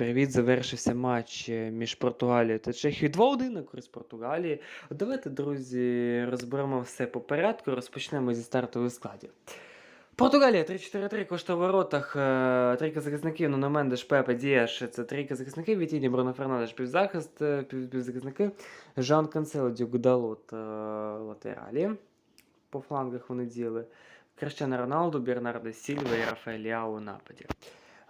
Привіт, завершився матч е, між Португалією та Чехією 2-1 на користь Португалії. Давайте, друзі, розберемо все по порядку. Розпочнемо зі стартових складів. Португалія 3-4-3, кошта в воротах, е, трійка захисників, Нуно Мендеш, Пепе, Дієш, це трійка захисників, Вітіні, Бруно Фернандеш, півзахист, е, пів, півзахисники, Жан Канцело, Дюгдалот, е, латералі. По флангах вони діяли. Крещано Роналду, Бернардо Сільва і Рафаель Ляо у нападі.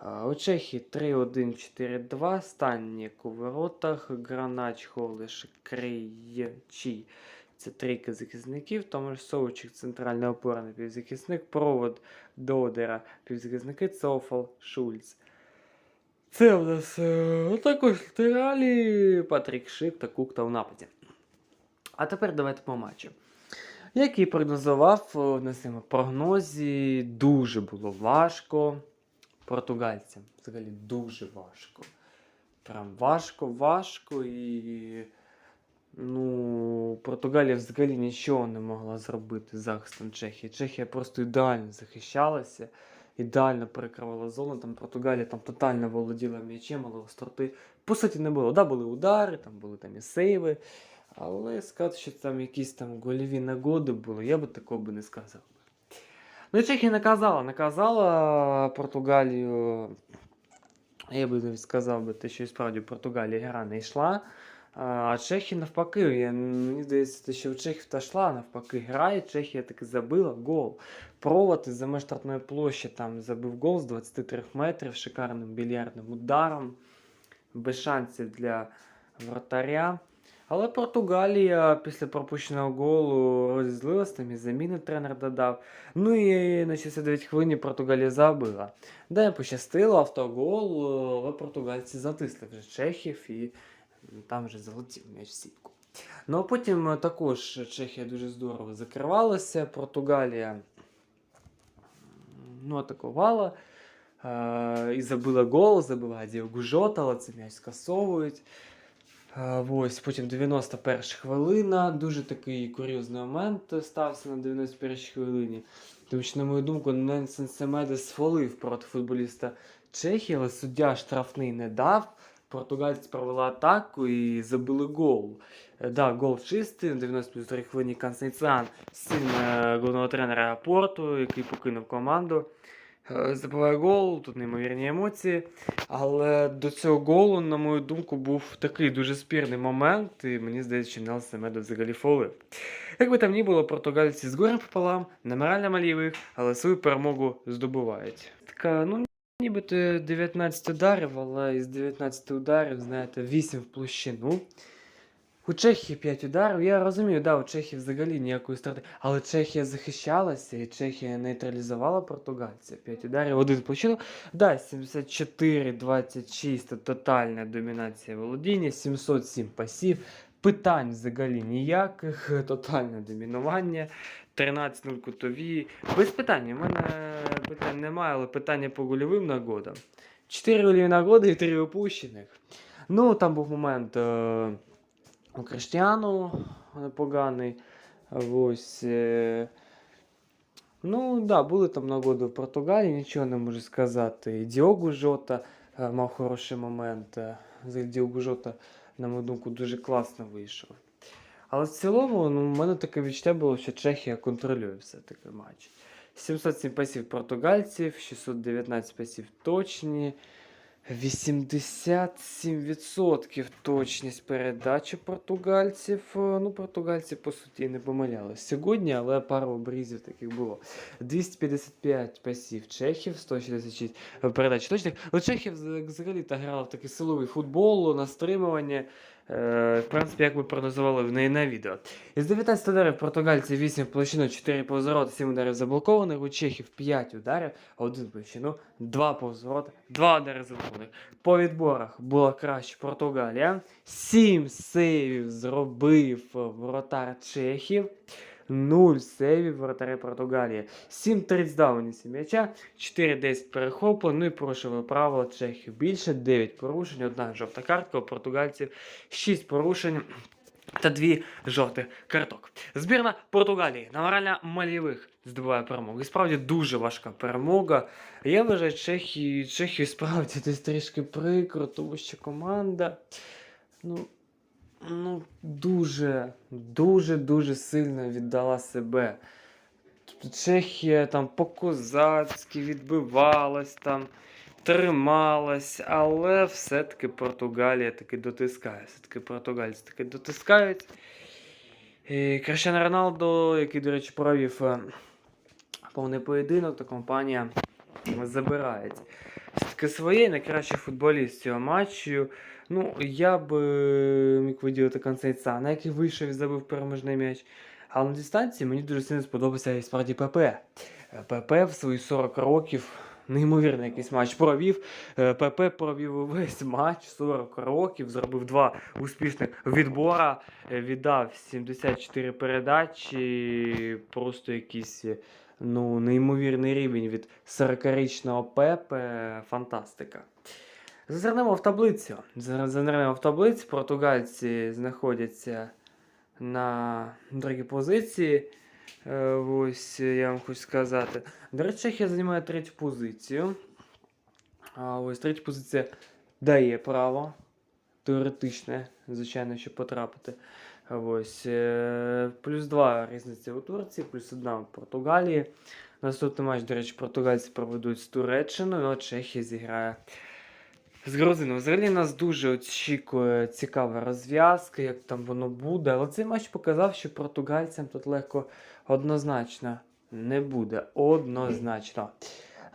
У Чехії 3-1-4-2, Станнік у воротах, Гранач, Холиш, Криячі. Це трійка захисників, Томаш Совчик, центральний опорний півзахисник, провод Додера, півзахисники Цофал, Шульц. Це в нас е, також латералі, Патрік Шик та Кукта в нападі. А тепер давайте по матчу. Як і прогнозував на своєму прогнозі, дуже було важко португальцям. Взагалі дуже важко. Прям важко, важко і. Ну, Португалія взагалі нічого не могла зробити з захистом Чехії. Чехія просто ідеально захищалася, ідеально перекривала зону. Там Португалія там тотально володіла м'ячем, але остроти по суті не було. Да, були удари, там були там і сейви. Але сказати, що там якісь там гольові нагоди були, я би такого би не сказав. Ну, Чехія наказала, наказала Португалію. Я би навіть сказав би, те, що і справді Португалія гра не йшла. А Чехія навпаки, я, мені здається, що в Чехів та йшла, навпаки, грає, Чехія таки забила гол. Провод із за площі там забив гол з 23 метрів шикарним більярдним ударом, без шансів для вратаря. Але Португалія після пропущеного голу розізлилась, там і заміни тренер додав. Ну і на 69 хвилині Португалія забила. Де пощастило, автогол, але португальці затисли вже чехів і там вже залетів м'яч в сітку. Ну а потім е, також Чехія дуже здорово закривалася. Португалія ну, атакувала. Е, і забила гол, забиває Діогу Жота, але це м'яч скасовують. Ось, потім 91 хвилина. Дуже такий курйозний момент стався на 91 хвилині. Тому що, на мою думку, Ненсен Семедес сфолив проти футболіста Чехії, але суддя штрафний не дав. Португальці провели атаку і забили гол. Е, Да, гол чистий, на 92 хвилині Константіан, син е, головного тренера Порту, який покинув команду. Е, Забиває гол, тут неймовірні емоції. Але до цього голу, на мою думку, був такий дуже спірний момент, і мені здається, що Нелсон Семедо взагалі фолив. Як би там ні було, португальці з горем пополам, не морально малівих, але свою перемогу здобувають. Така, ну, нібито 19 ударів, але із 19 ударів, знаєте, 8 в площину. У Чехії 5 ударів. Я розумію, да, у Чехії взагалі ніякої страти. Але Чехія захищалася і Чехія нейтралізувала португальців. 5 ударів, один в. Да, 74-26 тотальна домінація володіння, 707 пасів. Питань взагалі ніяких, тотальне домінування, 13-0 кутові. Без питань. У мене питань немає, але питання по гольовим нагодам. 4 гольові нагоди і 3 опущених. Ну, там був момент е, у Криштіану непоганий. Ось. Е, ну, да, були там нагоди в Португалії, нічого не можу сказати. І Діогу Жота е, мав хороший момент. Е, Діогу Жота, на мою думку, дуже класно вийшов. Але в цілому, ну, у мене таке відчуття було, що Чехія контролює все-таки матч. 707 пасів португальців, 619 пасів точні. 87% точність передачі португальців. Е, Ну, португальці, по суті, не помилялись сьогодні, але пару обрізів таких було. 255 пасів чехів, 166 передач точних. Але чехів взаг- взагалі-то грали в такий силовий футбол, на стримування. Е, В принципі, як ми прогнозували в неї на відео. Із 19 ударів португальці 8 в площину, 4 повзороти, 7 ударів заблокованих, у чехів 5 ударів, 1 в площину, 2 повзороти, 2 удари заблокованих. По відборах була краще Португалія. 7 сейвів зробив воротар Чехів. 0 сейвів воротаря Португалії. 7 трицдаунів м'яча, 4-10 перехоплень, ну і порушили правила Чехів. Більше 9 порушень, одна жовта картка у португальців, 6 порушень. Та дві жовтих карток. Збірна Португалії на морально малівих здобуває перемогу. І справді дуже важка перемога. Я вважаю, Чехії, Чехію справді десь трішки прикро, тому що команда. Ну, ну, дуже, дуже, дуже сильно віддала себе. Тобто Чехія там по-козацьки відбивалась, там, трималась, але все-таки Португалія таки дотискає. Все-таки португальці таки дотискають. І Крещано Роналдо, який, до речі, провів е, повний поєдинок, то компанія забирають. Своє найкращий футболіст цього матчу. Ну, я б міг виділити Консейца, який вийшов і забив переможний м'яч. Але на дистанції мені дуже сильно сподобався і справді ПП. Е, ПП в свої 40 років. Неймовірний якийсь матч провів. Е, ПП провів увесь матч 40 років, зробив два успішних відбора, е, віддав 74 передачі, просто якийсь е, ну, неймовірний рівень від 40-річного Пепе. Фантастика. Зазирнемо в таблицю. Зазирнемо в таблицю. Португальці знаходяться на другій позиції. Е, Ось я вам хочу сказати. До речі, Чехія займає третю позицію. Ось третя позиція дає право. Теоретичне, звичайно, щоб потрапити. Ось. е, Плюс два різниця у Турції, плюс одна в Португалії. Наступний матч, до речі, португальці проведуть з Туреччиною, а Чехія зіграє з Грузином. Взагалі нас дуже очікує цікава розв'язка, як там воно буде. Але цей матч показав, що португальцям тут легко однозначно не буде. Однозначно.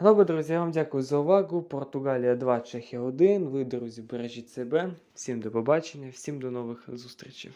Добре, друзі, я вам дякую за увагу. Португалія 2, Чехія 1. Ви, друзі, бережіть себе. Всім до побачення, всім до нових зустрічей.